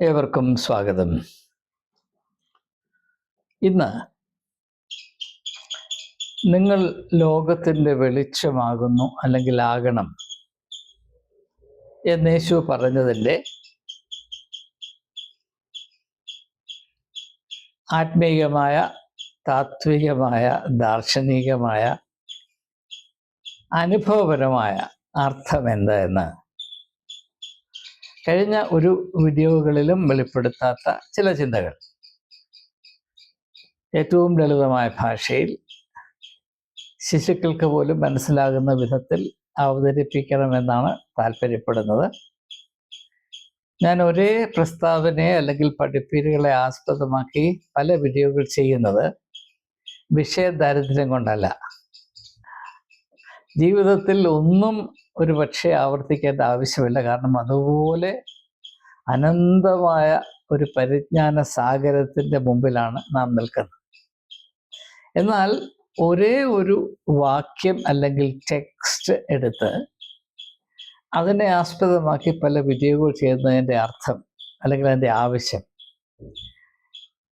ഏവർക്കും സ്വാഗതം. ഇന്ന് നിങ്ങൾ ലോകത്തിന്റെ വെളിച്ചമാകുന്നു അല്ലെങ്കിൽ ആകണം എന്നേശു പറഞ്ഞതിന്റെ ആത്മീയമായ താത്വികമായ ദാർശനികമായ അനുഭവപരമായ അർത്ഥം എന്താ കഴിഞ്ഞ ഒരു വീഡിയോകളിലും വെളിപ്പെടുത്താത്ത ചില ചിന്തകൾ. ഏറ്റവും ലളിതമായ ഭാഷയിൽ ശിശുക്കൾക്ക് പോലും മനസ്സിലാകുന്ന വിധത്തിൽ അവതരിപ്പിക്കണമെന്നാണ് താല്പര്യപ്പെടുന്നത്. ഞാൻ ഒരേ പ്രസ്താവനയെ അല്ലെങ്കിൽ പഠിപ്പീരുകളെ ആസ്പദമാക്കി പല വീഡിയോകൾ ചെയ്യുന്നത് വിഷയ ദാരിദ്ര്യം കൊണ്ടല്ല. ജീവിതത്തിൽ ഒന്നും ഒരു പക്ഷേ ആവർത്തിക്കേണ്ട ആവശ്യമില്ല. കാരണം അതുപോലെ അനന്തമായ ഒരു പരിജ്ഞാന സാഗരത്തിന്റെ മുമ്പിലാണ് നാം നിൽക്കുന്നത്. എന്നാൽ ഒരേ ഒരു വാക്യം അല്ലെങ്കിൽ ടെക്സ്റ്റ് എടുത്ത് അതിനെ ആസ്പദമാക്കി പല വിജയവും ചെയ്യുന്നതിന്റെ അർത്ഥം അല്ലെങ്കിൽ അതിന്റെ ആവശ്യം.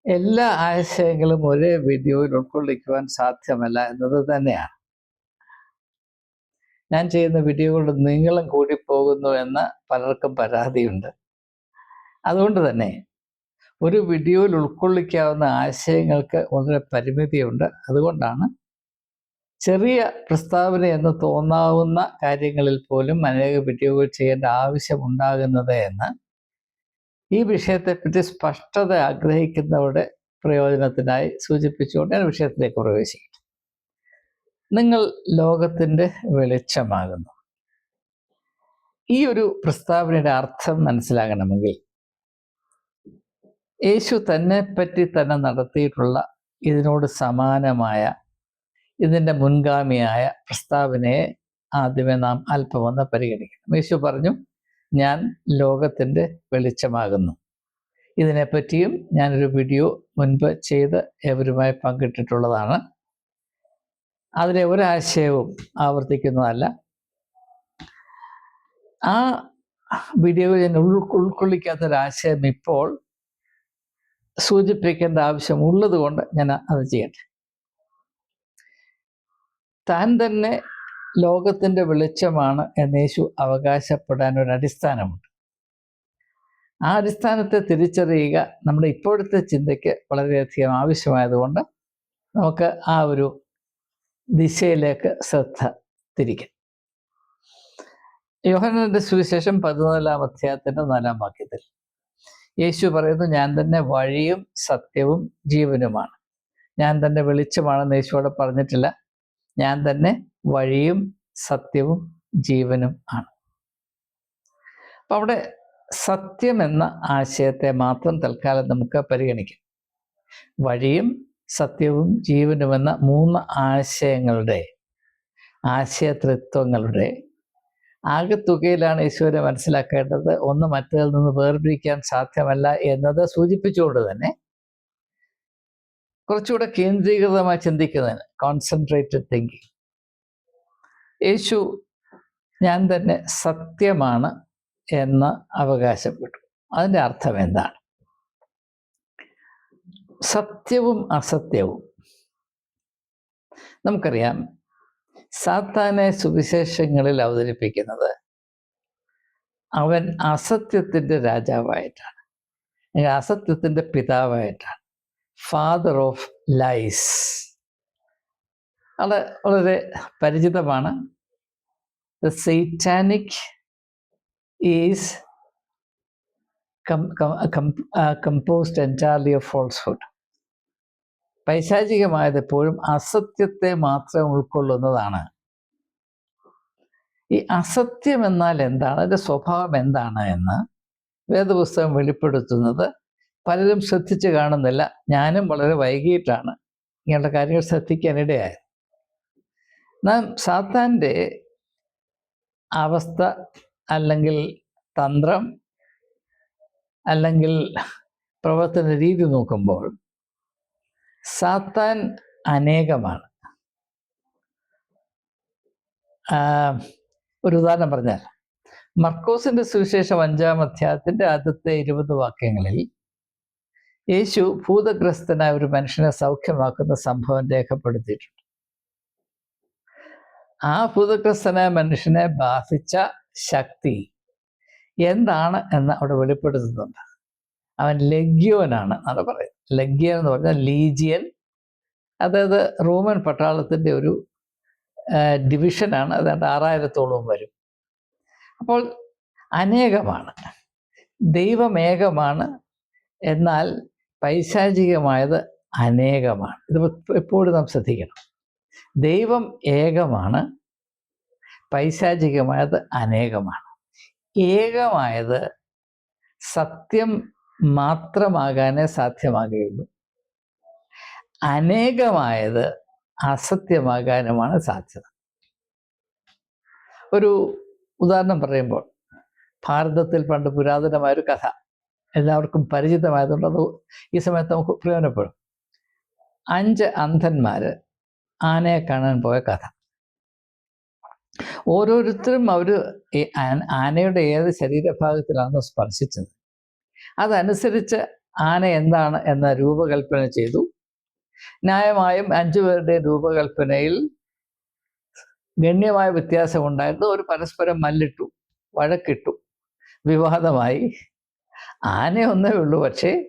എല്ലാ ആശയങ്ങളും ഒരേ വീഡിയോയിൽ ഉൾക്കൊള്ളിക്കുവാൻ സാധ്യമല്ല എന്നത് തന്നെയാണ്. ഞാൻ ചെയ്യുന്ന വീഡിയോകളുടെ നീളം കൂടി പോകുന്നു എന്ന പലർക്കും പരാതിയുണ്ട്. അതുകൊണ്ട് തന്നെ ഒരു വീഡിയോയിൽ ഉൾക്കൊള്ളിക്കാവുന്ന ആശയങ്ങൾക്ക് വളരെ പരിമിതിയുണ്ട്. അതുകൊണ്ടാണ് ചെറിയ പ്രസ്താവന എന്ന് തോന്നാവുന്ന കാര്യങ്ങളിൽ പോലും അനേക വീഡിയോകൾ ചെയ്യേണ്ട ആവശ്യമുണ്ടാകുന്നത് എന്ന് ഈ വിഷയത്തെപ്പറ്റി സ്പഷ്ടത ആഗ്രഹിക്കുന്നവരുടെ പ്രയോജനത്തിനായി സൂചിപ്പിച്ചുകൊണ്ട് ഞാൻ വിഷയത്തിലേക്ക് പ്രവേശിക്കും നിങ്ങൾ ലോകത്തിന്റെ വെളിച്ചമാകുന്നു. ഈ ഒരു പ്രസ്താവനയുടെ അർത്ഥം മനസ്സിലാകണമെങ്കിൽ യേശു തന്നെ പറ്റി തന്നെ നടത്തിയിട്ടുള്ള ഇതിനോട് സമാനമായ ഇതിന്റെ മുൻഗാമിയായ പ്രസ്താവനയെ ആദ്യമേ നാം അല്പമൊന്ന് പരിഗണിക്കണം. യേശു പറഞ്ഞു ഞാൻ ലോകത്തിന്റെ വെളിച്ചമാകുന്നു. ഇതിനെപ്പറ്റിയും ഞാനൊരു വീഡിയോ മുൻപ് ചെയ്ത് ഏവരുമായി പങ്കിട്ടിട്ടുള്ളതാണ്. അതിലെ ഒരാശയവും ആവർത്തിക്കുന്നതല്ല. ആ വീഡിയോയിൽ ഞാൻ ഉൾക്കൊ ഉൾക്കൊള്ളിക്കാത്തൊരാശയം ഇപ്പോൾ സൂചിപ്പിക്കേണ്ട ആവശ്യം കൊണ്ട് ഞാൻ അത് ചെയ്യട്ടെ. താൻ തന്നെ ലോകത്തിന്റെ വെളിച്ചമാണ് എന്നേശു അവകാശപ്പെടാൻ ഒരു അടിസ്ഥാനമുണ്ട്. ആ അടിസ്ഥാനത്തെ തിരിച്ചറിയുക നമ്മുടെ ഇപ്പോഴത്തെ ചിന്തയ്ക്ക് വളരെയധികം ആവശ്യമായതുകൊണ്ട് നമുക്ക് ആ ഒരു ദിശയിലേക്ക് ശ്രദ്ധ തിരിക്കും. യോഹനന്റെ സുവിശേഷം പതിനാലാം അധ്യായത്തിന്റെ നാലാം വാക്യത്തിൽ യേശു പറയുന്നു ഞാൻ തന്നെ വഴിയും സത്യവും ജീവനുമാണ്. ഞാൻ തന്നെ വെളിച്ചമാണെന്ന് യേശുവോടെ പറഞ്ഞിട്ടില്ല. ഞാൻ തന്നെ വഴിയും സത്യവും ജീവനും ആണ്. അപ്പം അവിടെ സത്യം എന്ന ആശയത്തെ മാത്രം തൽക്കാലം നമുക്ക് പരിഗണിക്കാം. വഴിയും സത്യവും ജീവനുമെന്ന മൂന്ന് ആശയങ്ങളുടെ ആശയതൃത്വങ്ങളുടെ ആകെത്തുകയിലാണ് ഈശ്വരനെ മനസ്സിലാക്കേണ്ടത്. ഒന്ന് മറ്റതിൽ നിന്ന് വേർപിരിക്കാൻ സാധ്യമല്ല എന്നത് സൂചിപ്പിച്ചുകൊണ്ട് തന്നെ കുറച്ചുകൂടെ കേന്ദ്രീകൃതമായി ചിന്തിക്കുന്നതിന് കോൺസെൻട്രേറ്റഡ് തിങ്കിങ് യേശു ഞാൻ തന്നെ സത്യമാണ് എന്ന് അവകാശപ്പെട്ടു അതിന്റെ അർത്ഥം എന്താണ്? സത്യവും അസത്യവും. നമുക്കറിയാം സാത്താനെ സുവിശേഷങ്ങളിൽ അവതരിപ്പിക്കുന്നത് അവൻ അസത്യത്തിന്റെ രാജാവായിട്ടാണ്. അസത്യത്തിന്റെ പിതാവായിട്ടാണ്. ഫാദർ ഓഫ് ലൈസ് അത് വളരെ പരിചിതമാണ്. The satanic is composed entirely of falsehood പൈശാചികമായത് എപ്പോഴും അസത്യത്തെ മാത്രം ഉൾക്കൊള്ളുന്നതാണ്. ഈ അസത്യം എന്നാൽ എന്താണ്? അതിന്റെ സ്വഭാവം എന്താണ് എന്ന് വേദപുസ്തകം വെളിപ്പെടുത്തുന്നത് പലരും ശ്രദ്ധിച്ച് കാണുന്നില്ല. ഞാനും വളരെ വൈകിട്ടാണ് ഇങ്ങനെയുള്ള കാര്യങ്ങൾ ശ്രദ്ധിക്കാനിടയായത്. നാം സാത്താന്റെ അവസ്ഥ അല്ലെങ്കിൽ തന്ത്രം അല്ലെങ്കിൽ പ്രവർത്തന രീതി നോക്കുമ്പോൾ സാത്താൻ അനേകമാണ്. ഒരു ഉദാഹരണം പറഞ്ഞാൽ മർക്കോസിന്റെ സുവിശേഷം അഞ്ചാം അധ്യായത്തിന്റെ ആദ്യത്തെ ഇരുപത് വാക്യങ്ങളിൽ യേശു ഭൂതഗ്രസ്തനായ ഒരു മനുഷ്യനെ സൗഖ്യമാക്കുന്ന സംഭവം രേഖപ്പെടുത്തിയിട്ടുണ്ട്. ആ ഭൂതഗ്രസ്തനായ മനുഷ്യനെ ബാധിച്ച ശക്തി എന്താണ് എന്ന് അവിടെ വെളിപ്പെടുത്തുന്നുണ്ട്. അവൻ ലഗ്യോനാണ് എന്നാണ് പറയുന്നത്. ലഗ്യൻ എന്ന് പറഞ്ഞാൽ ലീജിയൻ. അതായത് റോമൻ പട്ടാളത്തിന്റെ ഒരു ഡിവിഷനാണ് അതായത് ആറായിരത്തോളവും വരും. അപ്പോൾ അനേകമാണ്. ദൈവമേകമാണ് എന്നാൽ പൈശാചികമായത് അനേകമാണ്. ഇത് എപ്പോഴും നാം ശ്രദ്ധിക്കണം. ദൈവം ഏകമാണ്. പൈശാചികമായത് അനേകമാണ്. ഏകമായത് സത്യം മാത്രമാകാനേ സാധ്യമാകുകയുള്ളൂ. അനേകമായത് അസത്യമാകാനുമാണ് സാധ്യത. ഒരു ഉദാഹരണം പറയുമ്പോൾ ഭാരതത്തിൽ പണ്ട് പുരാതനമായൊരു കഥ എല്ലാവർക്കും പരിചിതമായതുകൊണ്ട് അത് ഈ സമയത്ത് നമുക്ക് പ്രയോജനപ്പെടും. അഞ്ച് അന്ധന്മാർ ആനയെ കാണാൻ പോയ കഥ. ഓരോരുത്തരും അവർ ആനയുടെ ഏത് ശരീരഭാഗത്തിലാണോ സ്പർശിച്ചത്. അതനുസരിച്ച് ആന എന്താണ് എന്ന രൂപകൽപ്പന ചെയ്തു. ന്യായമായും അഞ്ചു പേരുടെ രൂപകൽപ്പനയിൽ ഗണ്യമായ വ്യത്യാസം ഉണ്ടായിരുന്നു. ഒരു പരസ്പരം മല്ലിട്ടു വഴക്കിട്ടു വിവാദമായി. ആന ഒന്നേ ഉള്ളൂ പക്ഷേ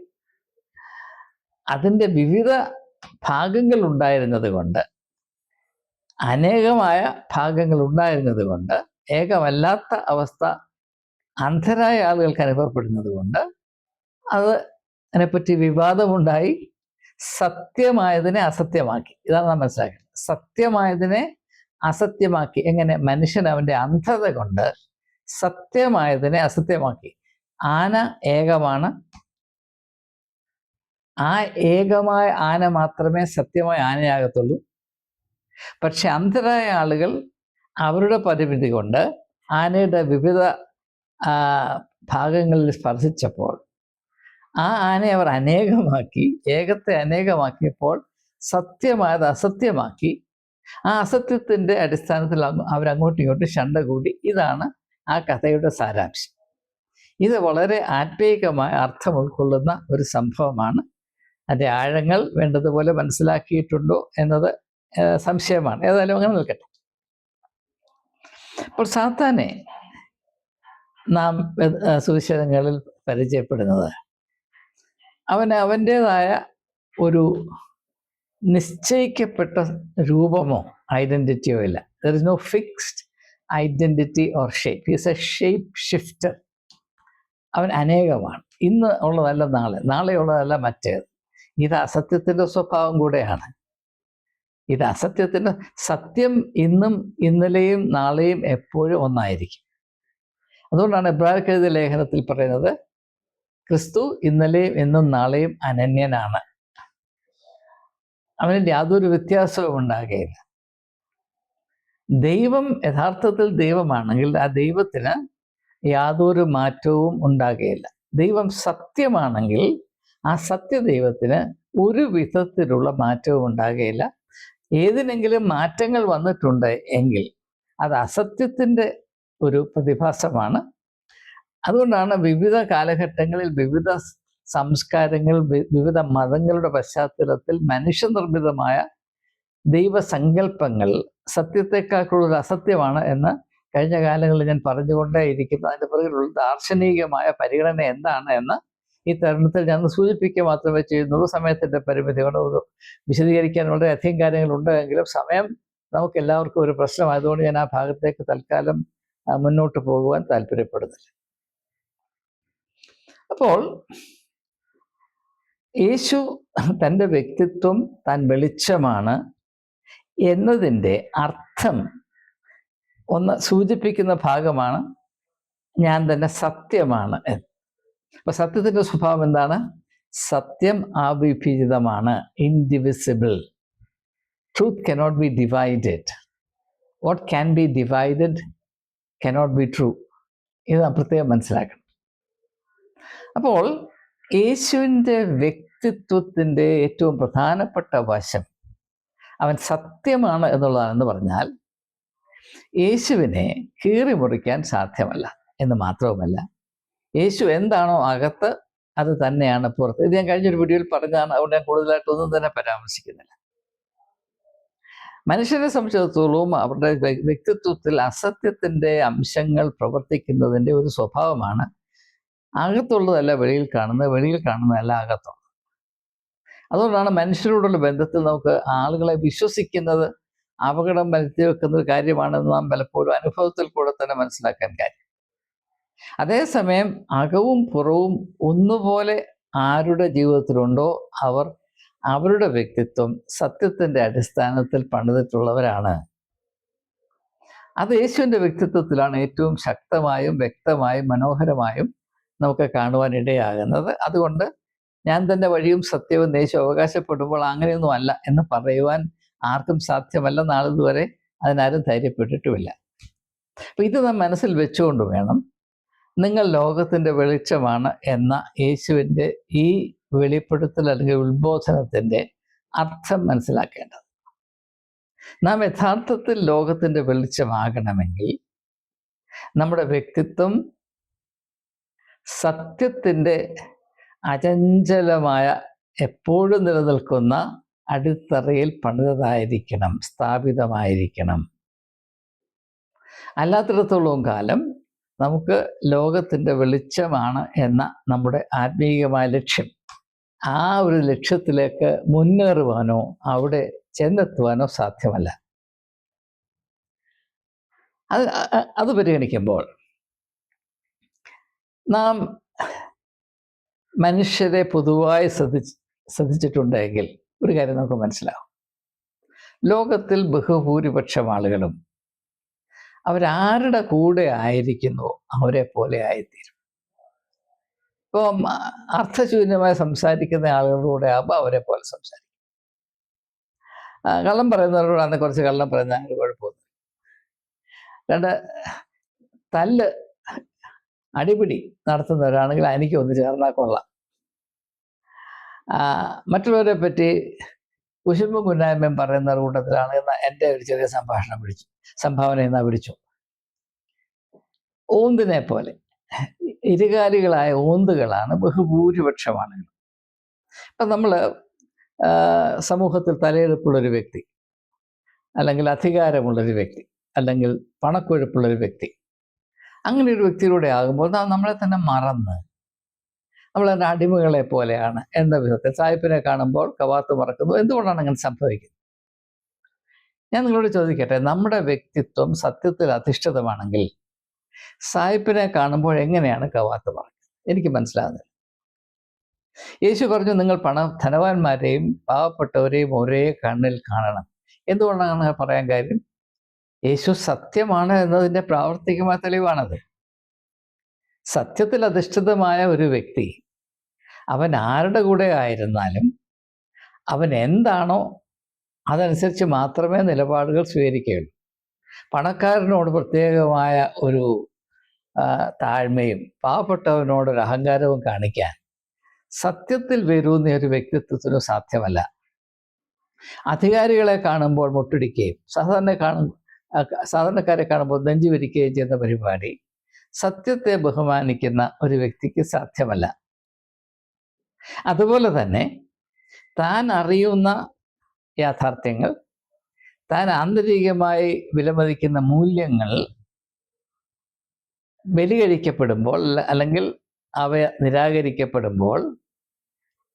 അതിന്റെ വിവിധ ഭാഗങ്ങൾ ഉണ്ടായിരുന്നത് കൊണ്ട് അനേകമായ ഭാഗങ്ങൾ ഉണ്ടായിരുന്നത് കൊണ്ട് ഏകമല്ലാത്ത അവസ്ഥ അന്ധരായ ആളുകൾക്ക് അനുഭവപ്പെടുന്നത് കൊണ്ട് അത് അതിനെപ്പറ്റി വിവാദമുണ്ടായി സത്യമായതിനെ അസത്യമാക്കി. ഇതാണ് നാം മനസ്സിലാക്കുന്നത് സത്യമായതിനെ അസത്യമാക്കി. എങ്ങനെ? മനുഷ്യൻ അവന്റെ അന്ധത കൊണ്ട് സത്യമായതിനെ അസത്യമാക്കി. ആന ഏകമാണ്. ആ ഏകമായ ആന മാത്രമേ സത്യമായ ആനയാകത്തുള്ളൂ. പക്ഷെ അന്ധരായ ആളുകൾ അവരുടെ പരിമിതി കൊണ്ട് ആനയുടെ വിവിധ ഭാഗങ്ങളിൽ സ്പർശിച്ചപ്പോൾ ആ ആനയെ അവർ അനേകമാക്കി ഏകത്തെ അനേകമാക്കിയപ്പോൾ സത്യമായത് അസത്യമാക്കി. ആ അസത്യത്തിന്റെ അടിസ്ഥാനത്തിൽ അവരങ്ങോട്ടും ഇങ്ങോട്ടും ശണ്ട കൂടി. ഇതാണ് ആ കഥയുടെ സാരാംശം. ഇത് വളരെ ആത്മീയമായ അർത്ഥം ഉൾക്കൊള്ളുന്ന ഒരു സംഭവമാണ്. അതിന്റെ ആഴങ്ങൾ വേണ്ടതുപോലെ മനസ്സിലാക്കിയിട്ടുണ്ടോ എന്നത് സംശയമാണ്. ഏതായാലും അങ്ങനെ നിൽക്കട്ടെ. അപ്പോൾ സാത്താനെ നാം സുവിശേഷങ്ങളിൽ പരിചയപ്പെടുന്നത്. അവന് അവന്റേതായ ഒരു നിശ്ചയിക്കപ്പെട്ട രൂപമോ ഐഡന്റിറ്റിയോ ഇല്ല. There is no fixed identity or shape is a shape shifter അവൻ അനേകമാണ്. ഇന്ന് ഉള്ളതല്ല നാളെ. നാളെ ഉള്ളതല്ല മറ്റേത്. ഇത് അസത്യത്തിന്റെ സ്വഭാവം കൂടെയാണ്. ഇത് അസത്യത്തിന് സത്യം ഇന്നും ഇന്നലെയും നാളെയും എപ്പോഴും ഒന്നായിരിക്കും. അതുകൊണ്ടാണ് എബ്രാഹിം ലേഖനത്തിൽ പറയുന്നത് ക്രിസ്തു ഇന്നലെയും ഇന്നും നാളെയും അനന്യനാണ്. അവന് യാതൊരു വ്യത്യാസവും ഉണ്ടാകുകയില്ല ദൈവം യഥാർത്ഥത്തിൽ ദൈവമാണെങ്കിൽ ആ ദൈവത്തിന് യാതൊരു മാറ്റവും ഉണ്ടാകുകയില്ല ദൈവം സത്യമാണെങ്കിൽ ആ സത്യദൈവത്തിന് ഒരു വിധത്തിലുള്ള മാറ്റവും ഉണ്ടാകുകയില്ല ഏതിനെങ്കിലും മാറ്റങ്ങൾ വന്നിട്ടുണ്ട് എങ്കിൽ അത് അസത്യത്തിന്റെ ഒരു പ്രതിഭാസമാണ്. അതുകൊണ്ടാണ് വിവിധ കാലഘട്ടങ്ങളിൽ വിവിധ സംസ്കാരങ്ങൾ വിവിധ മതങ്ങളുടെ പശ്ചാത്തലത്തിൽ മനുഷ്യനിർമ്മിതമായ ദൈവസങ്കല്പങ്ങൾ സത്യത്തെക്കാൾക്കുള്ള ഒരു അസത്യമാണ് എന്ന് കഴിഞ്ഞ കാലങ്ങളിൽ ഞാൻ പറഞ്ഞുകൊണ്ടേ ഇരിക്കുന്നു അതിന്റെ പിറകിലുള്ള ദാർശനികമായ പരിഗണന എന്താണ് എന്ന് ഈ തരുണത്തിൽ ഞാൻ സൂചിപ്പിക്കുക മാത്രമേ ചെയ്യുന്നുള്ളൂ. സമയത്തിന്റെ പരിമിതി കൊണ്ട് വിശദീകരിക്കാൻ വളരെയധികം കാര്യങ്ങളുണ്ട് എങ്കിലും സമയം നമുക്ക് എല്ലാവർക്കും ഒരു പ്രശ്നമായതുകൊണ്ട് ഞാൻ ആ ഭാഗത്തേക്ക് തൽക്കാലം മുന്നോട്ട് പോകുവാൻ താല്പര്യപ്പെടുന്നില്ല. അപ്പോൾ യേശു തന്റെ വ്യക്തിത്വം താൻ വെളിച്ചമാണ് എന്നതിന്റെ അർത്ഥം ഒന്ന് സൂചിപ്പിക്കുന്ന ഭാഗമാണ് ഞാൻ തന്നെ സത്യമാണ് അപ്പൊ സത്യത്തിന്റെ സ്വഭാവം എന്താണ്? സത്യം അവിഭജിതമാണ് indivisible truth cannot be divided what can be divided cannot be true ഇത് പ്രത്യേകം മനസ്സിലാക്കണം. അപ്പോൾ യേശുവിന്റെ വ്യക്തിത്വത്തിന്റെ ഏറ്റവും പ്രധാനപ്പെട്ട വശം അവൻ സത്യമാണ് എന്നുള്ളതാണെന്ന് പറഞ്ഞാൽ യേശുവിനെ കീറി മുറിക്കാൻ സാധ്യമല്ല എന്ന് മാത്രവുമല്ല യേശു എന്താണോ അകത്ത് അത് തന്നെയാണ് പുറത്ത്. ഇത് ഞാൻ കഴിഞ്ഞൊരു വീഡിയോയിൽ പറഞ്ഞതാണ്. അതുകൊണ്ട് ഞാൻ കൂടുതലായിട്ടൊന്നും തന്നെ പരാമർശിക്കുന്നില്ല. മനുഷ്യരെ സംബന്ധിച്ചിടത്തോളം അവരുടെ വ്യക്തിത്വത്തിൽ അസത്യത്തിന്റെ അംശങ്ങൾ പ്രവർത്തിക്കുന്നതിന്റെ ഒരു സ്വഭാവമാണ് അകത്തുള്ളതല്ല വെളിയിൽ കാണുന്നത്. വെളിയിൽ കാണുന്നതല്ല അകത്തുള്ളത്. അതുകൊണ്ടാണ് മനുഷ്യരോടുള്ള ബന്ധത്തിൽ നമുക്ക് ആളുകളെ വിശ്വസിക്കുന്നത് അപകടം വരുത്തി വെക്കുന്ന ഒരു കാര്യമാണെന്ന് നാം പലപ്പോഴും അനുഭവത്തിൽ കൂടെ തന്നെ മനസ്സിലാക്കാൻ കാര്യം. അതേസമയം അകവും പുറവും ഒന്നുപോലെ ആരുടെ ജീവിതത്തിലുണ്ടോ അവർ അവരുടെ വ്യക്തിത്വം സത്യത്തിന്റെ അടിസ്ഥാനത്തിൽ പണിതിട്ടുള്ളവരാണ്. അത് യേശുവിന്റെ വ്യക്തിത്വത്തിലാണ് ഏറ്റവും ശക്തമായും വ്യക്തമായും മനോഹരമായും നമുക്ക് കാണുവാൻ ഇടയാകുന്നത്. അതുകൊണ്ട് ഞാൻ തന്നെ വഴിയും സത്യവും യേശു അവകാശപ്പെടുമ്പോൾ അങ്ങനെയൊന്നും അല്ല എന്ന് പറയുവാൻ ആർക്കും സാധ്യമല്ല. നാളിതുവരെ അതിനാരും ധൈര്യപ്പെട്ടിട്ടുമില്ല. അപ്പം ഇത് നാം മനസ്സിൽ വെച്ചുകൊണ്ട് വേണം നിങ്ങൾ ലോകത്തിന്റെ വെളിച്ചമാണ് എന്ന യേശുവിന്റെ ഈ വെളിപ്പെടുത്തൽ അല്ലെങ്കിൽ ഉത്ബോധനത്തിന്റെ അർത്ഥം മനസ്സിലാക്കേണ്ടത്. നാം യഥാർത്ഥത്തിൽ ലോകത്തിന്റെ വെളിച്ചമാകണമെങ്കിൽ നമ്മുടെ വ്യക്തിത്വം സത്യത്തിന്റെ അചഞ്ചലമായ എപ്പോഴും നിലനിൽക്കുന്ന അടിത്തറയിൽ പണിതതായിരിക്കണം സ്ഥാപിതമായിരിക്കണം. അല്ലാത്തിടത്തോളം കാലം നമുക്ക് ലോകത്തിന്റെ വെളിച്ചമാണ് എന്ന നമ്മുടെ ആത്മീയമായ ലക്ഷ്യം. ആ ഒരു ലക്ഷ്യത്തിലേക്ക് മുന്നേറുവാനോ അവിടെ ചെന്നെത്തുവാനോ സാധ്യമല്ല. അത് അത് പരിഗണിക്കുമ്പോൾ നാം മനുഷ്യരെ പൊതുവായി ശ്രദ്ധി ശ്രദ്ധിച്ചിട്ടുണ്ടെങ്കിൽ ഒരു കാര്യം നമുക്ക് മനസ്സിലാവും. ലോകത്തിൽ ബഹുഭൂരിപക്ഷം ആളുകളും അവരാരുടെ കൂടെ ആയിരിക്കുന്നു അവരെ പോലെ ആയിത്തീരും. ഇപ്പം അർത്ഥശൂന്യമായി സംസാരിക്കുന്ന ആളുകളുടെ കൂടെ ആകുമ്പോൾ അവരെ പോലെ സംസാരിക്കും. കള്ളം പറയുന്നവരോടാണ് കുറച്ച് കള്ളം പറയുന്ന ആരും കുഴപ്പമൊന്നും രണ്ട് തല്ല് അടിപിടി നടത്തുന്നവരാണെങ്കിൽ എനിക്ക് ഒന്ന് ചേർന്നാൽ കൊള്ളാം. മറ്റുള്ളവരെ പറ്റി കുശുമ്പും കുന്നായ്മയും പറയുന്ന കൂട്ടത്തിലാണ് എന്ന എന്റെ ഒരു ചെറിയ സംഭാഷണം പിടിച്ചു. സംഭാവന എന്നാ പിടിച്ചു. ഓന്തിനെ പോലെ. ഇരുകാലികളായ ഓന്തുകളാണ് ബഹുഭൂരിപക്ഷം ആളുകൾ ഇപ്പം നമ്മൾ സമൂഹത്തിൽ തലയെടുപ്പുള്ളൊരു വ്യക്തി അല്ലെങ്കിൽ അധികാരമുള്ളൊരു വ്യക്തി അല്ലെങ്കിൽ പണക്കൊഴുപ്പുള്ളൊരു വ്യക്തി അങ്ങനെ ഒരു വ്യക്തിയിലൂടെ ആകുമ്പോൾ നമ്മളെ തന്നെ മറന്ന് നമ്മൾ അടിമകളെ പോലെയാണ് എന്ന വിധത്തിൽ സായിപ്പിനെ കാണുമ്പോൾ കവാത്ത് മറക്കുന്നു. എന്തുകൊണ്ടാണ് അങ്ങനെ സംഭവിക്കുന്നത്? ഞാൻ നിങ്ങളോട് ചോദിക്കട്ടെ നമ്മുടെ വ്യക്തിത്വം സത്യത്തിൽ അധിഷ്ഠിതമാണെങ്കിൽ സായിപ്പിനെ കാണുമ്പോൾ എങ്ങനെയാണ് കവാത്ത് മറക്കുന്നത്? എനിക്ക് മനസ്സിലാകുന്നില്ല യേശു പറഞ്ഞു നിങ്ങൾ പണ ധനവാന്മാരെയും പാവപ്പെട്ടവരെയും ഒരേ കണ്ണിൽ കാണണം. എന്തുകൊണ്ടാണ് പറയാൻ കാര്യം? യേശു സത്യമാണ് എന്നതിന്റെ പ്രാവർത്തികമായ തെളിവാണത്. സത്യത്തിൽ അധിഷ്ഠിതമായ ഒരു വ്യക്തി അവൻ ആരുടെ കൂടെ ആയിരുന്നാലും അവൻ എന്താണോ അതനുസരിച്ച് മാത്രമേ നിലപാടുകൾ സ്വീകരിക്കുകയുള്ളൂ. പണക്കാരനോട് പ്രത്യേകമായ ഒരു താഴ്മയും പാവപ്പെട്ടവനോടൊരു അഹങ്കാരവും കാണിക്കാൻ സത്യത്തിൽ വരുന്ന ഒരു വ്യക്തിത്വത്തിനും സാധ്യമല്ല. അധികാരികളെ കാണുമ്പോൾ മുട്ടിടിക്കുകയും സാധാരണ കാണും സാധാരണക്കാരെ കാണുമ്പോൾ നെഞ്ചു വിരിക്കുകയും ചെയ്യുന്ന പരിപാടി സത്യത്തെ ബഹുമാനിക്കുന്ന ഒരു വ്യക്തിക്ക് സാധ്യമല്ല. അതുപോലെ തന്നെ താൻ അറിയുന്ന യാഥാർത്ഥ്യങ്ങൾ താൻ ആന്തരികമായി വിലമതിക്കുന്ന മൂല്യങ്ങൾ ബലികഴിക്കപ്പെടുമ്പോൾ അല്ലെങ്കിൽ അവ നിരാകരിക്കപ്പെടുമ്പോൾ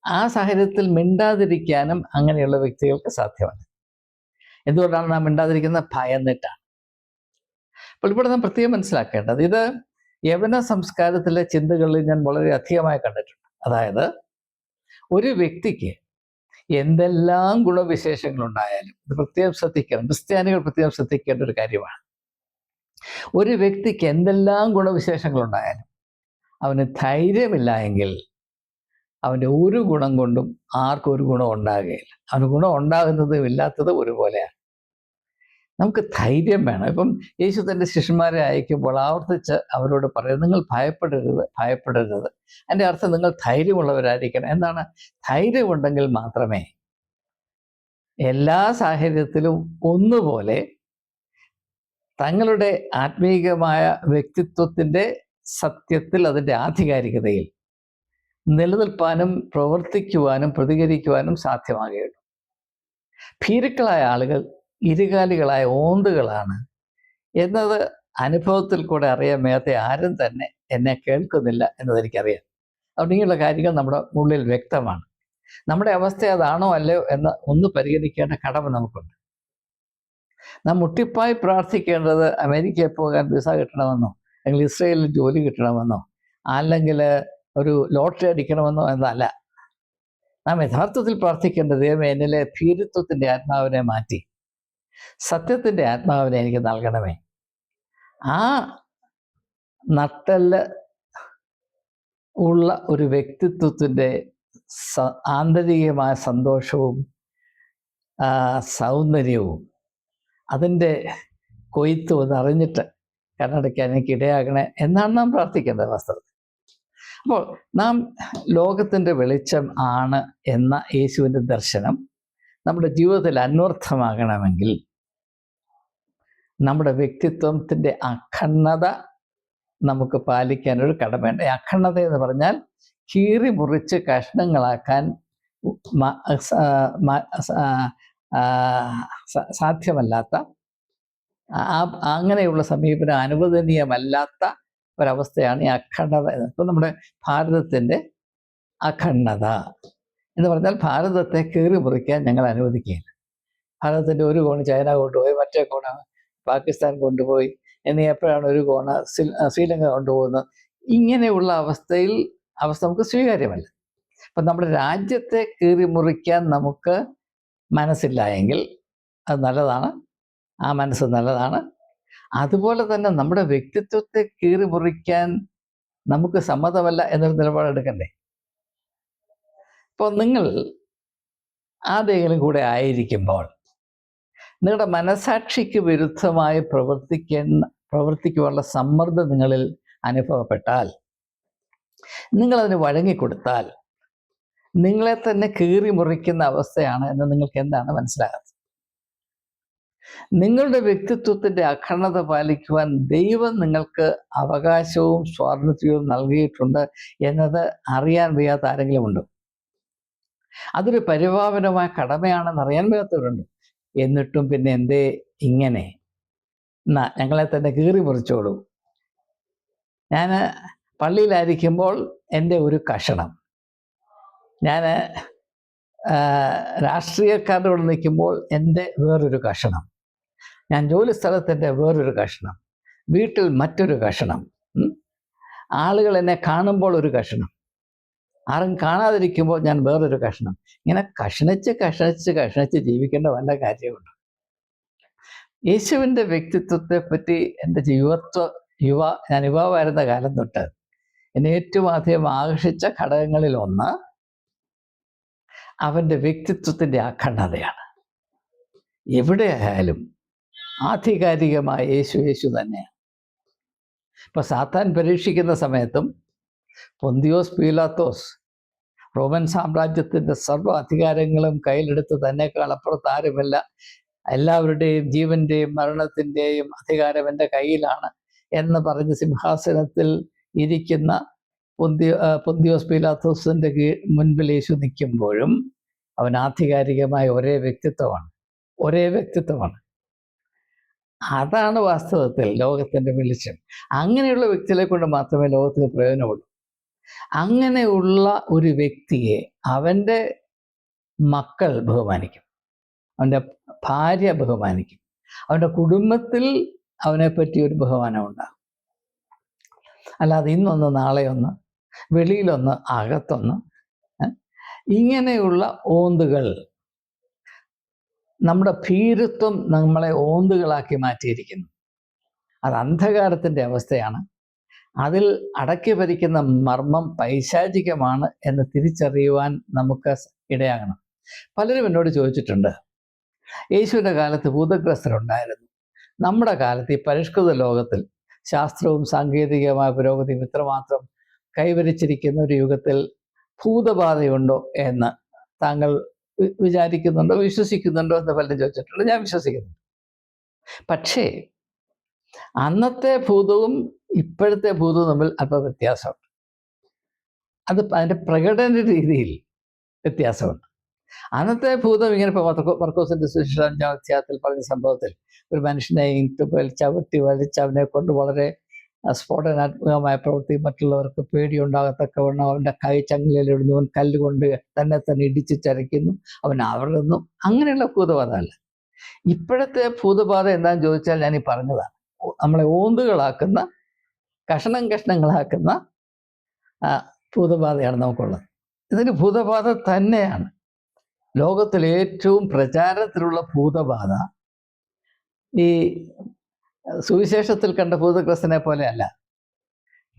ആ സാഹചര്യത്തിൽ മിണ്ടാതിരിക്കാനും അങ്ങനെയുള്ള വ്യക്തികൾക്ക് സാധ്യമല്ല എന്തുകൊണ്ടാണ് നാം മിണ്ടാതിരിക്കുന്ന ഭയന്നിട്ടാണ്. അപ്പോൾ ഇവിടെ നാം പ്രത്യേകം മനസ്സിലാക്കേണ്ടത് ഇത് യവന സംസ്കാരത്തിലെ ചിന്തകളിൽ ഞാൻ വളരെ അധികമായി കണ്ടിട്ടുണ്ട്. അതായത് ഒരു വ്യക്തിക്ക് എന്തെല്ലാം ഗുണവിശേഷങ്ങളുണ്ടായാലും ഇത് പ്രത്യേകം ശ്രദ്ധിക്കണം. ക്രിസ്ത്യാനികൾ പ്രത്യേകം ശ്രദ്ധിക്കേണ്ട ഒരു കാര്യമാണ്. ഒരു വ്യക്തിക്ക് എന്തെല്ലാം ഗുണവിശേഷങ്ങളുണ്ടായാലും അവന് ധൈര്യമില്ല എങ്കിൽ അവന്റെ ഒരു ഗുണം കൊണ്ടും ആർക്കും ഒരു ഗുണം ഉണ്ടാകുകയില്ല അവന് ഗുണം ഉണ്ടാകുന്നതും ഇല്ലാത്തതും ഒരുപോലെയാണ്. നമുക്ക് ധൈര്യം വേണം. ഇപ്പം യേശു തന്റെ ശിഷ്യന്മാരെ അയക്കുമ്പോൾ ആവർത്തിച്ച് അവരോട് പറയും നിങ്ങൾ ഭയപ്പെടരുത് ഭയപ്പെടരുത്. എന്റെ അർത്ഥം നിങ്ങൾ ധൈര്യമുള്ളവരായിരിക്കണം. എന്താണ്? ധൈര്യമുണ്ടെങ്കിൽ മാത്രമേ എല്ലാ സാഹചര്യത്തിലും ഒന്നുപോലെ തങ്ങളുടെ ആത്മീയമായ വ്യക്തിത്വത്തിന്റെ സത്യത്തിൽ അതിന്റെ ആധികാരികതയിൽ നിലനിൽപ്പാനും പ്രവർത്തിക്കുവാനും പ്രതികരിക്കുവാനും സാധ്യമാകുകയുള്ളൂ ഭീരുക്കളായ ആളുകൾ ഇരുകാലികളായ ഓന്തുകളാണ്. എന്നത് അനുഭവത്തിൽ കൂടെ അറിയാൻ മേത്തെ ആരും തന്നെ എന്നെ കേൾക്കുന്നില്ല എന്നത് എനിക്കറിയാം. അതുകൊണ്ട് ഇങ്ങനെയുള്ള കാര്യങ്ങൾ നമ്മുടെ ഉള്ളിൽ വ്യക്തമാണ്. നമ്മുടെ അവസ്ഥ അതാണോ അല്ലയോ എന്ന് ഒന്ന് പരിഗണിക്കേണ്ട കടമ നമുക്കുണ്ട്. നാം മുട്ടിപ്പായി പ്രാർത്ഥിക്കേണ്ടത് അമേരിക്കയിൽ പോകാൻ വിസ കിട്ടണമെന്നോ അല്ലെങ്കിൽ ഇസ്രയേലിൽ ജോലി കിട്ടണമെന്നോ അല്ലെങ്കിൽ ഒരു ലോട്ടറി അടിക്കണമെന്നോ എന്നല്ല. നാം യഥാർത്ഥത്തിൽ പ്രാർത്ഥിക്കേണ്ടത് ദൈവം എന്നിലെ ഭീരുത്വത്തിന്റെ ആത്മാവിനെ മാറ്റി. സത്യത്തിന്റെ ആത്മാവിനെ എനിക്ക് നൽകണമേ. ആ നട്ടൽ ഉള്ള ഒരു വ്യക്തിത്വത്തിന്റെ സ ആന്തരികമായ സന്തോഷവും സൗന്ദര്യവും അതിന്റെ കൊയ്ത്ത് ഒന്ന് അറിഞ്ഞിട്ട് കണ്ണടയ്ക്കാൻ എനിക്ക് ഇടയാകണേ എന്നാണ് നാം പ്രാർത്ഥിക്കേണ്ടത് വസ്ത്രത്തിൽ അപ്പോൾ നാം ലോകത്തിന്റെ വെളിച്ചം ആണ് എന്ന യേശുവിന്റെ ദർശനം നമ്മുടെ ജീവിതത്തിൽ അന്വർത്ഥമാകണമെങ്കിൽ നമ്മുടെ വ്യക്തിത്വത്തിന്റെ അഖണ്ഡത നമുക്ക് പാലിക്കാനൊരു കടമയുണ്ട് അഖണ്ഡത എന്ന് പറഞ്ഞാൽ കീറി മുറിച്ച് കഷ്ണങ്ങളാക്കാൻ സാധ്യമല്ലാത്ത അങ്ങനെയുള്ള സമീപനം അനുവദനീയമല്ലാത്ത ഒരവസ്ഥയാണ് ഈ അഖണ്ഡത ഇപ്പം നമ്മുടെ ഭാരതത്തിന്റെ അഖണ്ഡത എന്ന് പറഞ്ഞാൽ ഭാരതത്തെ കീറി മുറിക്കാൻ ഞങ്ങൾ അനുവദിക്കുകയില്ല. ഭാരതത്തിന്റെ ഒരു കോണ് ചൈന കൊണ്ടുപോയി മറ്റേ കോണ് പാകിസ്ഥാൻ കൊണ്ടുപോയി എന്നീ എപ്പോഴാണ് ഒരു കോണ ശ്രീ- ശ്രീലങ്ക കൊണ്ടുപോകുന്നത്? ഇങ്ങനെയുള്ള അവസ്ഥയിൽ അവസ്ഥ നമുക്ക് സ്വീകാര്യമല്ല. അപ്പം നമ്മുടെ രാജ്യത്തെ കീറി മുറിക്കാൻ നമുക്ക് മനസ്സില്ല എങ്കിൽ അത് നല്ലതാണ്. ആ മനസ്സ് നല്ലതാണ്. അതുപോലെ തന്നെ നമ്മുടെ വ്യക്തിത്വത്തെ കീറി മുറിക്കാൻ നമുക്ക് സമ്മതമല്ല എന്നൊരു നിലപാടെടുക്കണ്ടേ ഇപ്പോൾ നിങ്ങൾ ആരുടെയെങ്കിലും കൂടെ ആയിരിക്കുമ്പോൾ നിങ്ങളുടെ മനസാക്ഷിക്ക് വിരുദ്ധമായി പ്രവർത്തിക്കുന്ന പ്രവർത്തിക്കുവാനുള്ള സമ്മർദ്ദം നിങ്ങളിൽ അനുഭവപ്പെട്ടാൽ നിങ്ങളതിന് വഴങ്ങിക്കൊടുത്താൽ നിങ്ങളെ തന്നെ കീറി മുറിക്കുന്ന അവസ്ഥയാണ് എന്ന് നിങ്ങൾക്ക് എന്താണ് മനസ്സിലാകുന്നത് നിങ്ങളുടെ വ്യക്തിത്വത്തിന്റെ അഖണ്ഡത പാലിക്കുവാൻ ദൈവം നിങ്ങൾക്ക് അവകാശവും സ്വാതന്ത്ര്യവും നൽകിയിട്ടുണ്ട് എന്നത് അറിയാൻ വയ്യാത്ത ആരെങ്കിലും ഉണ്ടോ? അതൊരു പരിപാവനമായ കടമയാണെന്ന് അറിയാൻ വയ്യാത്തവരുണ്ട്? എന്നിട്ടും പിന്നെ എന്തേ? ഇങ്ങനെ. എന്നാ ഞങ്ങളെ തന്നെ കീറി മുറിച്ചോളൂ. ഞാൻ പള്ളിയിലായിരിക്കുമ്പോൾ എന്റെ ഒരു കഷണം. ഞാൻ രാഷ്ട്രീയക്കാരുടെ കൂടെ നിൽക്കുമ്പോൾ എന്റെ വേറൊരു കഷണം. ഞാൻ ജോലി സ്ഥലത്തിന്റെ വേറൊരു കഷണം. വീട്ടിൽ മറ്റൊരു കഷണം. ആളുകൾ എന്നെ കാണുമ്പോൾ ഒരു കഷണം. ആരും കാണാതിരിക്കുമ്പോൾ ഞാൻ വേറൊരു കഷ്ണം. ഇങ്ങനെ കഷണിച്ച് കഷണിച്ച് കഷണിച്ച് ജീവിക്കേണ്ട വല്ല കാര്യമുണ്ട്. യേശുവിന്റെ വ്യക്തിത്വത്തെ പറ്റി എന്റെ യുവത്വ യുവ ഞാൻ യുവാവായിരുന്ന കാലം തൊട്ട് എന്നെ ഏറ്റവും അധികം ആകർഷിച്ച ഘടകങ്ങളിൽ ഒന്ന് അവന്റെ വ്യക്തിത്വത്തിന്റെ അഖണ്ഡതയാണ്. എവിടെയായാലും ആധികാരികമായ യേശു യേശു തന്നെയാണ്. ഇപ്പൊ സാത്താൻ പരീക്ഷിക്കുന്ന സമയത്തും പൊന്തിയോസ് പീലാത്തോസ് റോമൻ സാമ്രാജ്യത്തിന്റെ സർവ അധികാരങ്ങളും കയ്യിലെടുത്ത് തന്നെക്കാൾ അപ്പുറത്ത് ആരുമില്ല. എല്ലാവരുടെയും ജീവന്റെയും മരണത്തിന്റെയും അധികാരം എന്റെ കയ്യിലാണ് എന്ന് പറഞ്ഞ് സിംഹാസനത്തിൽ ഇരിക്കുന്ന പൊന്തിയോ പൊന്തിയോസ് പീലാത്തോസിന്റെ മുൻപിൽ യേശു നിൽക്കുമ്പോഴും അവൻ ആധികാരികമായ ഒരേ വ്യക്തിത്വമാണ്. ഒരേ വ്യക്തിത്വമാണ്. അതാണ് വാസ്തവത്തിൽ ലോകത്തിന്റെ വെളിച്ചം. അങ്ങനെയുള്ള വ്യക്തികളെ കൊണ്ട് മാത്രമേ ലോകത്തിന് പ്രയോജനമുള്ളൂ. അങ്ങനെയുള്ള ഒരു വ്യക്തിയെ അവന്റെ മക്കൾ ബഹുമാനിക്കും. അവന്റെ ഭാര്യ ബഹുമാനിക്കും. അവന്റെ കുടുംബത്തിൽ അവനെപ്പറ്റി ഒരു ബഹുമാനം ഉണ്ടാകും. അല്ലാതെ ഇന്നൊന്ന് നാളെയൊന്ന് വെളിയിലൊന്ന് അകത്തൊന്ന് ഇങ്ങനെയുള്ള ഓന്തുകൾ നമ്മുടെ ഭീരുത്വം നമ്മളെ ഓന്തുകളാക്കി മാറ്റിയിരിക്കുന്നു. അത് അന്ധകാരത്തിന്റെ അവസ്ഥയാണ്. അതിൽ അടക്കി ഭരിക്കുന്ന മർമ്മം പൈശാചികമാണ് എന്ന് തിരിച്ചറിയുവാൻ നമുക്ക് ഇടയാകണം. പലരും എന്നോട് ചോദിച്ചിട്ടുണ്ട് യേശുവിന്റെ കാലത്ത് ഭൂതഗ്രസ്തരുണ്ടായിരുന്നു. നമ്മുടെ കാലത്ത് ഈ പരിഷ്കൃത ലോകത്തിൽ ശാസ്ത്രവും സാങ്കേതികമായ പുരോഗതിയും ഇത്രമാത്രം കൈവരിച്ചിരിക്കുന്ന ഒരു യുഗത്തിൽ ഭൂതബാധയുണ്ടോ എന്ന് താങ്കൾ വിചാരിക്കുന്നുണ്ടോ വിശ്വസിക്കുന്നുണ്ടോ എന്ന് പലരും ചോദിച്ചിട്ടുണ്ട്. ഞാൻ വിശ്വസിക്കുന്നു പക്ഷേ അന്നത്തെ ഭൂതവും ഇപ്പോഴത്തെ ഭൂതവും തമ്മിൽ അല്പം വ്യത്യാസമുണ്ട്. അത് അതിന്റെ പ്രകടന രീതിയിൽ വ്യത്യാസമുണ്ട്. അന്നത്തെ ഭൂതം ഇങ്ങനെ ഇപ്പോൾ വർക്കോസിന്റെ അധ്യായത്തിൽ പറഞ്ഞ സംഭവത്തിൽ ഒരു മനുഷ്യനെ ഇട്ട് വലി ചവിട്ടി വലിച്ച് അവനെ കൊണ്ട് വളരെ സ്ഫോടനാത്മകമായ പ്രവൃത്തി മറ്റുള്ളവർക്ക് പേടിയുണ്ടാകത്തക്കവണ്ണം അവന്റെ കൈ ചങ്ങലയിലിടുന്നു. അവൻ കല്ലുകൊണ്ട് തന്നെ തന്നെ ഇടിച്ച് ചരയ്ക്കുന്നു. അവൻ അവർന്നു അങ്ങനെയുള്ള ഭൂതബാധ അല്ല ഇപ്പോഴത്തെ ഭൂതബാധ എന്താണെന്ന് ചോദിച്ചാൽ ഞാൻ ഈ പറഞ്ഞതാണ് നമ്മളെ ഓന്തുകളാക്കുന്ന കഷണം കഷ്ണങ്ങളാക്കുന്ന ഭൂതബാധയാണ് നമുക്കുള്ളത്. ഇതിന് ഭൂതബാധ തന്നെയാണ്. ലോകത്തിൽ ഏറ്റവും പ്രചാരത്തിലുള്ള ഭൂതബാധ. ഈ സുവിശേഷത്തിൽ കണ്ട ഭൂതഗ്രസ്തനെ പോലെയല്ല.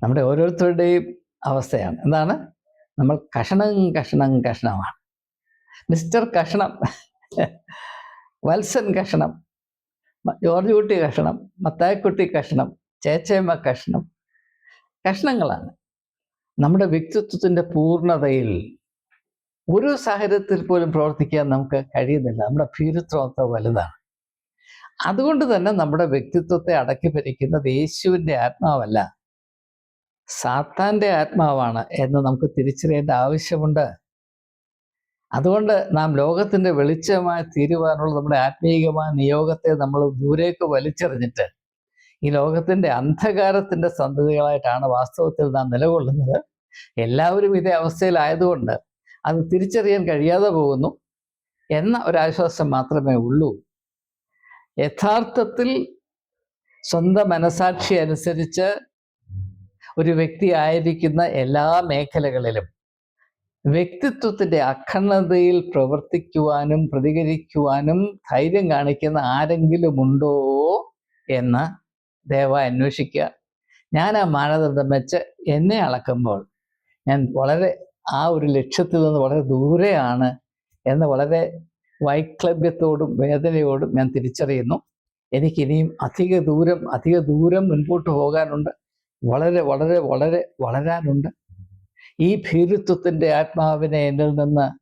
നമ്മുടെ ഓരോരുത്തരുടെയും അവസ്ഥയാണ്. എന്താണ്? നമ്മൾ കഷണം കഷണം കഷണമാണ്. മിസ്റ്റർ കഷണം വത്സൻ കഷണം ജോർജ് കുട്ടി കഷണം മത്തായക്കുട്ടി കഷണം ചേച്ചേമ്മ കഷണം കഷണങ്ങളാണ്. നമ്മുടെ വ്യക്തിത്വത്തിന്റെ പൂർണതയിൽ ഒരു സാഹചര്യത്തിൽ പോലും പ്രവർത്തിക്കാൻ നമുക്ക് കഴിയുന്നില്ല. നമ്മുടെ ഭീരുത്വം വലുതാണ്. അതുകൊണ്ട് തന്നെ നമ്മുടെ വ്യക്തിത്വത്തെ അടക്കി ഭരിക്കുന്നത് യേശുവിന്റെ ആത്മാവല്ല. സാത്താന്റെ ആത്മാവാണ് എന്ന് നമുക്ക് തിരിച്ചറിയേണ്ട ആവശ്യമുണ്ട്. അതുകൊണ്ട് നാം ലോകത്തിന്റെ വെളിച്ചമായി തീരുവാനുള്ള നമ്മുടെ ആത്മീയമായ നിയോഗത്തെ നമ്മൾ ദൂരേക്ക് വലിച്ചെറിഞ്ഞിട്ട് ഈ ലോകത്തിന്റെ അന്ധകാരത്തിന്റെ സന്തതികളായിട്ടാണ് വാസ്തവത്തിൽ നാം നിലകൊള്ളുന്നത്. എല്ലാവരും ഇതേ അവസ്ഥയിലായതുകൊണ്ട് അത് തിരിച്ചറിയാൻ കഴിയാതെ പോകുന്നു എന്ന ഒരാശ്വാസം മാത്രമേ ഉള്ളൂ. യഥാർത്ഥത്തിൽ സ്വന്തം മനസാക്ഷി അനുസരിച്ച് ഒരു വ്യക്തി ആയിരിക്കുന്ന എല്ലാ മേഖലകളിലും വ്യക്തിത്വത്തിന്റെ അഖണ്ഡതയിൽ പ്രവർത്തിക്കുവാനും പ്രതികരിക്കുവാനും ധൈര്യം കാണിക്കുന്ന ആരെങ്കിലും ഉണ്ടോ എന്ന് ദയവായി അന്വേഷിക്കുക. ഞാൻ ആ മാനദണ്ഡം വെച്ച് എന്നെ അളക്കുമ്പോൾ ഞാൻ വളരെ ആ ഒരു ലക്ഷ്യത്തിൽ നിന്ന് വളരെ ദൂരെയാണ് എന്ന് വളരെ വൈക്ലഭ്യത്തോടും വേദനയോടും ഞാൻ തിരിച്ചറിയുന്നു. എനിക്കിനിയും അധിക ദൂരം അധിക ദൂരം മുൻപോട്ട് പോകാനുണ്ട്. വളരെ വളരെ വളരെ വളരാനുണ്ട്. ഈ ഭീരുത്വത്തിന്റെ ആത്മാവിനെ എന്നിൽ നിന്ന്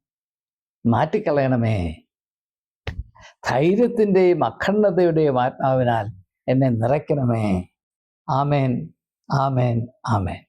മാറ്റിക്കളയണമേ. ധൈര്യത്തിന്റെയും അഖണ്ഡതയുടെയും ആത്മാവിനാൽ என்னை நிறைக்கணுமே ஆமேன் ஆமேன் ஆமேன்.